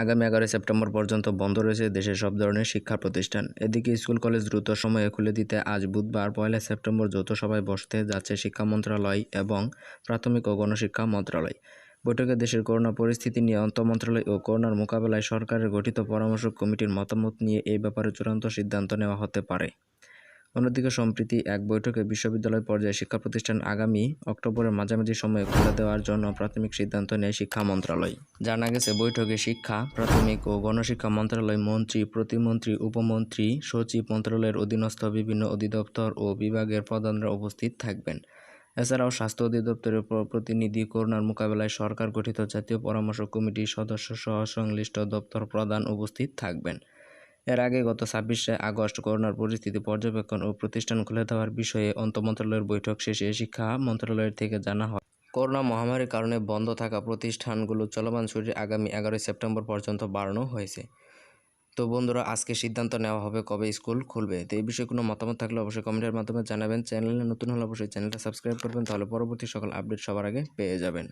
আগামী এগারোই সেপ্টেম্বর পর্যন্ত বন্ধ রয়েছে দেশের সব ধরনের শিক্ষা প্রতিষ্ঠান। এদিকে স্কুল, কলেজ দ্রুত সময়ে খুলে দিতে আজ বুধবার পয়লা সেপ্টেম্বর যৌথ সভায় বসতে যাচ্ছে শিক্ষা মন্ত্রণালয় এবং প্রাথমিক ও গণশিক্ষা মন্ত্রণালয়। বৈঠকে দেশের করোনা পরিস্থিতি নিয়ে অন্ত অন্তমন্ত্রণালয় ও করোনার মোকাবেলায় সরকারের গঠিত পরামর্শ কমিটির মতামত নিয়ে এই ব্যাপারে চূড়ান্ত সিদ্ধান্ত নেওয়া হতে পারে। অন্যদিকে সম্প্রতি এক বৈঠকে বিশ্ববিদ্যালয় পর্যায়ে শিক্ষা প্রতিষ্ঠান আগামী অক্টোবরের মাঝামাঝি সময়ে খোলা দেওয়ার জন্য প্রাথমিক সিদ্ধান্ত নেয় শিক্ষা মন্ত্রণালয়। জানা গেছে, বৈঠকে শিক্ষা, প্রাথমিক ও গণশিক্ষা মন্ত্রণালয় মন্ত্রী, প্রতিমন্ত্রী, উপমন্ত্রী, সচিব মন্ত্রণালয়ের অধীনস্থ বিভিন্ন অধিদপ্তর ও বিভাগের প্রধানরা উপস্থিত থাকবেন। এছাড়াও স্বাস্থ্য অধিদপ্তরের প্রতিনিধি করোনার মোকাবেলায় সরকার গঠিত জাতীয় পরামর্শ কমিটির সদস্য সহ সংশ্লিষ্ট দপ্তর প্রধান উপস্থিত থাকবেন। এর আগে গত ছাব্বিশে আগস্ট করোনার পরিস্থিতি পর্যবেক্ষণ ও প্রতিষ্ঠান খুলে দেওয়ার বিষয়ে অন্তমন্ত্রণালয়ের বৈঠক শেষে শিক্ষা মন্ত্রণালয়ের থেকে জানা হয়। করোনা মহামারীর কারণে বন্ধ থাকা প্রতিষ্ঠানগুলো চলমান ছুটি আগামী এগারোই সেপ্টেম্বর পর্যন্ত বাড়ানো হয়েছে। তো বন্ধুরা, আজকে সিদ্ধান্ত নেওয়া হবে কবে স্কুল খুলবে? তো এই বিষয়ে কোনো মতামত থাকলে অবশ্যই কমেন্টের মাধ্যমে জানাবেন। চ্যানেলে নতুন হলে অবশ্যই চ্যানেলটা সাবস্ক্রাইব করবেন, তাহলে পরবর্তী সকল আপডেট সবার আগে পেয়ে যাবেন।